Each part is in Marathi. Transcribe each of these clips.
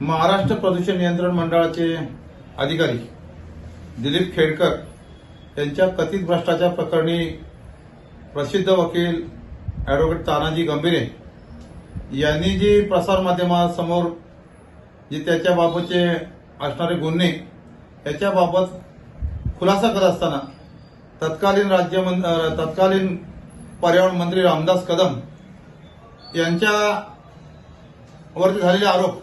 महाराष्ट्र प्रदूषण नियंत्रण मंडळाचे अधिकारी दिलीप खेडकर यांच्या कथित भ्रष्टाचार प्रकरणी प्रसिद्ध वकील ॲडव्होकेट तानाजी गंभीरे यांनी जी प्रसारमाध्यमासमोर जे त्याच्याबाबतचे असणारे गुन्हे याच्याबाबत खुलासा करत असताना तत्कालीन राज्यमं तत्कालीन पर्यावरण मंत्री रामदास कदम यांच्या वरती झालेले आरोप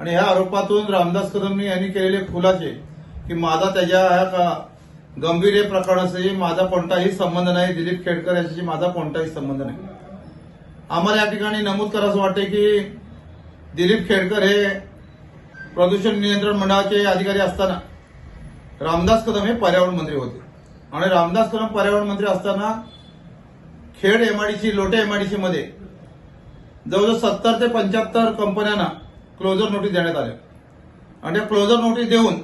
आणि ह्या आरोपातून रामदास कदम यांनी केलेले खुलासे की माझा त्याच्या ह्या का- गंभीर हे प्रकरणाशी माझा कोणताही संबंध नाही दिलीप खेडकर यांच्याशी माझा कोणताही संबंध नाही. आम्हाला या ठिकाणी नमूद करावं वाटते की दिलीप खेडकर हे प्रदूषण नियंत्रण मंडळाचे अधिकारी असताना रामदास कदम हे पर्यावरण मंत्री होते. आणि रामदास कदम पर्यावरण मंत्री असताना खेड एमआयडीसी लोटे एमआयडीसी मध्ये जवळजवळ सत्तर ते पंच्याहत्तर कंपन्यांना क्लोजर नोटीस देण्यात आल्या आणि त्या क्लोजर नोटीस देऊन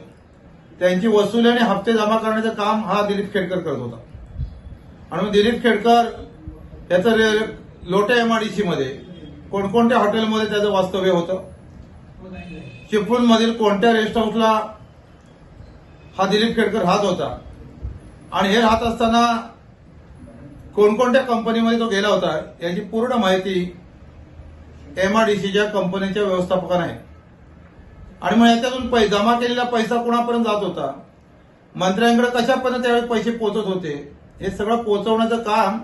त्यांची वसुली आणि हप्ते जमा करण्याचं काम हा दिलीप खेडकर करत होता. आणि दिलीप खेडकर याचं रे- लोटे एमआयडीसी मध्ये कोणकोणत्या हॉटेलमध्ये त्याचं वास्तव्य होतं? चिपळूणमधील कोणत्या रेस्ट हाऊसला हा दिलीप खेडकर राहत होता? आणि हे राहत असताना कोणकोणत्या कंपनीमध्ये तो गेला होता? याची पूर्ण माहिती एमआरडीसीच्या कंपनीच्या व्यवस्थापकाने आहे आणि मग याच्यातून पै जमा केलेला पैसा कोणापर्यंत जात होता? मंत्र्यांकडे कशापर्यंत त्यावेळी पैसे पोहोचत होते? हे सगळं पोहोचवण्याचं काम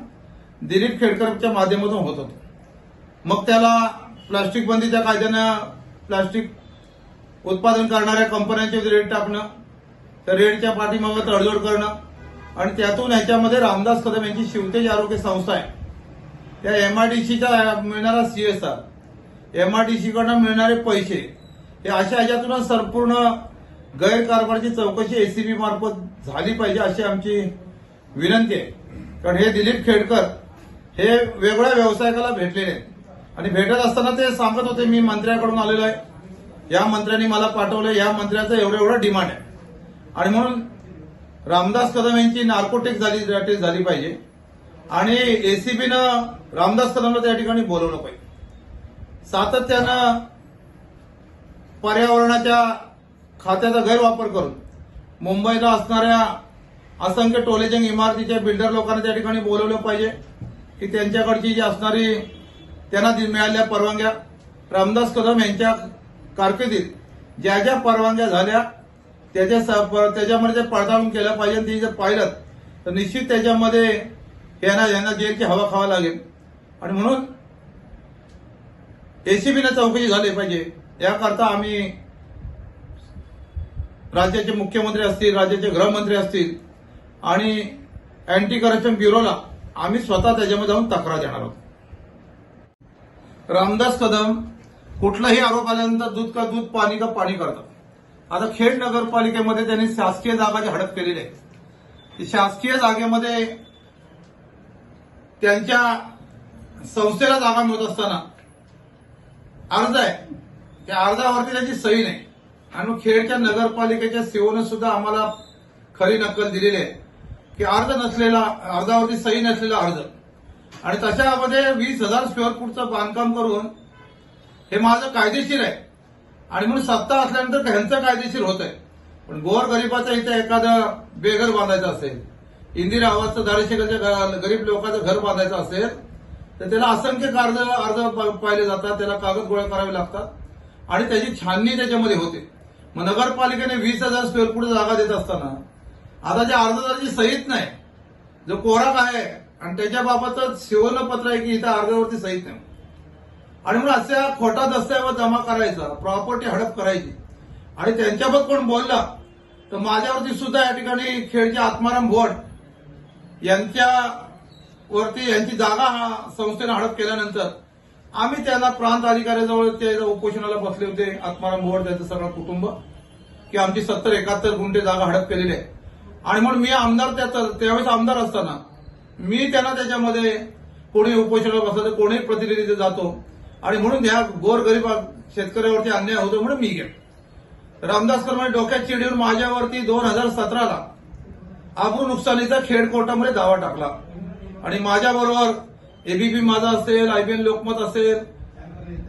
दिलीप खेडकरच्या माध्यमातून होत होतं. मग त्याला प्लास्टिक बंदीच्या कायद्यानं प्लास्टिक उत्पादन करणाऱ्या कंपन्यांचे रेट टाकणं त्या रेटच्या पाठीमागं तडजोड करणं आणि त्यातून याच्यामध्ये रामदास कदम यांची शिवतेज आरोग्य संस्था आहे. त्या एमआरडीसीचा मिळणारा सीएसआर एमआरडीसीकडनं मिळणारे पैसे हे अशा याच्यातूनच संपूर्ण गैरकारभाराची चौकशी एसीबी मार्फत झाली पाहिजे अशी आमची विनंती आहे. कारण हे दिलीप खेडकर हे वेगळ्या व्यावसायिकाला भेटलेले आहेत. आणि भेटत असताना ते सांगत होते मी मंत्र्याकडून आलेलो आहे. या मंत्र्यांनी मला पाठवलं या मंत्र्याचं एवढं एवढं डिमांड आहे. आणि म्हणून रामदास कदम यांची नार्कोटिक झाली झाली पाहिजे. आणि एसीबीनं रामदास कदमला त्या ठिकाणी बोलवलं पाहिजे. सातत्यानं पर्यावरणाच्या खात्याचा गैरवापर करून मुंबईला असणाऱ्या असंख्य टोलेजंग इमारतीच्या बिल्डर लोकांना त्या ठिकाणी बोलवलं पाहिजे की त्यांच्याकडची जी असणारी त्यांना मिळालेल्या परवानग्या. रामदास कदम यांच्या कारकिर्दीत ज्या ज्या परवानग्या झाल्या त्याच्या स- प- त्याच्यामध्ये ते पडताळून केलं पाहिजे आणि ती जर पाहिलं तर निश्चित त्याच्यामध्ये यांना यांना जेलची हवा खावा लागेल. आणि म्हणून एसीबीने चौकशी झाली पाहिजे. याकरता आम्ही राज्याचे मुख्यमंत्री असतील राज्याचे गृहमंत्री असतील आणि अँटी करप्शन ब्युरोला आम्ही स्वतः त्याच्यामध्ये जाऊन तक्रार देणार आहोत. रामदास कदम कुठलाही आरोप आल्यानंतर दूध का दूध पाणी का पाणी करतात. आता खेड नगरपालिकेमध्ये त्यांनी शासकीय जागाची हडप केलेली आहे. शासकीय जागेमध्ये त्यांच्या संस्थेला जागा मिळत असताना अर्ज आहे. त्या अर्जावरती त्याची सही नाही. आणि खेडच्या नगरपालिकेच्या सीओनं सुद्धा आम्हाला खरी नक्कल दिलेली आहे. की अर्ज नसलेला अर्जावरती सही नसलेला अर्ज. आणि तशामध्ये वीस हजार स्क्वेअर फूटचं बांधकाम करून हे माझं कायदेशीर आहे. आणि म्हणून सत्ता असल्यानंतर ह्यांचं कायदेशीर होत आहे पण गोर गरीबाचं इथं एखादं बेघर बांधायचं असेल इंदिरा आवासचं दारेशेखरच्या घरा- गरीब लोकांचं घर बांधायचं असेल तर त्याला असंख्य अर्ज अर्ज प- पाहिले जातात त्याला कागद गोळा करावे लागतात. आणि त्याची छाननी त्याच्यामध्ये होते. मग नगरपालिकेने वीस हजार स्क्वेअर फूट जागा देत असताना आता ज्या अर्जदाराची सहीत नाही जो कोराक आहे आणि त्याच्याबाबतच शिवलं पत्र आहे की इथं अर्जावरती सहीत नाही. आणि म्हणून असा खोटा दस्तऐवज जमा करायचा प्रॉपर्टी हडप करायची. आणि त्यांच्याबाबत कोण बोलला तर माझ्यावरती सुद्धा या ठिकाणी खेडचे आत्माराम भोट यांच्या वरती यांची जागा हा संस्थेनं हडप केल्यानंतर आम्ही त्यांना प्रांत अधिकाऱ्याजवळ ते उपोषणाला बसले होते. आत्माराम भोड त्यांचं सगळं कुटुंब की आमची सत्तर एकाहत्तर गुंठे जागा हडप केलेली आहे. आणि म्हणून मी आमदार त्यावेळेस आमदार असताना मी त्यांना त्याच्यामध्ये कोणी उपोषणाला बसला तर कोणी प्रतिनिधी जातो. आणि म्हणून ह्या गोरगरीब शेतकऱ्यावरती अन्याय होतो म्हणून मी गेलो. रामदास कर्माने डोक्यात चिडून माझ्यावरती दोन हजार सतराला आबरू नुकसानीचा खेड कोर्टामध्ये दावा टाकला. आणि माझ्याबरोबर एबीपी माझा असेल आयबीएन लोकमत असेल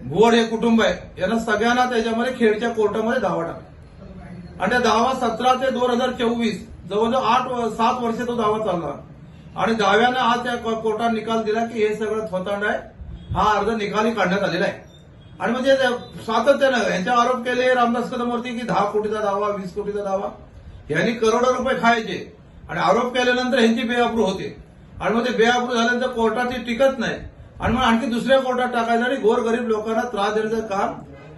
भुवड हे कुटुंब आहे. यांना सगळ्यांना त्याच्यामध्ये खेडच्या कोर्टामध्ये धावा टाकला आणि त्या दावा सतरा ते दोन हजार चोवीस जवळजवळ आठ सात वर्ष तो दावा चालला आणि दाव्यानं आज त्या कोर्टात निकाल दिला की हे सगळं थोतांड आहे. हा अर्ज निकाली काढण्यात आलेला आहे. आणि म्हणजे सातत्यानं यांच्या आरोप केले रामदास कदमवरती की दहा कोटीचा दावा वीस कोटीचा दावा यांनी करोडो रुपये खायचे. आणि आरोप केल्यानंतर यांची बेअप्रूव्ह होते. आणि मग ते बेआबरू झाल्यानंतर कोर्टात ती टिकत नाही. आणि मग आणखी दुसऱ्या कोर्टात टाकायचं आणि गोरगरीब लोकांना त्रास देण्याचं काम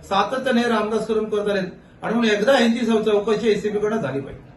सातत्याने रामदास करून करत आले आणि म्हणून एकदा यांची चौकशी एसीबीकडे झाली पाहिजे.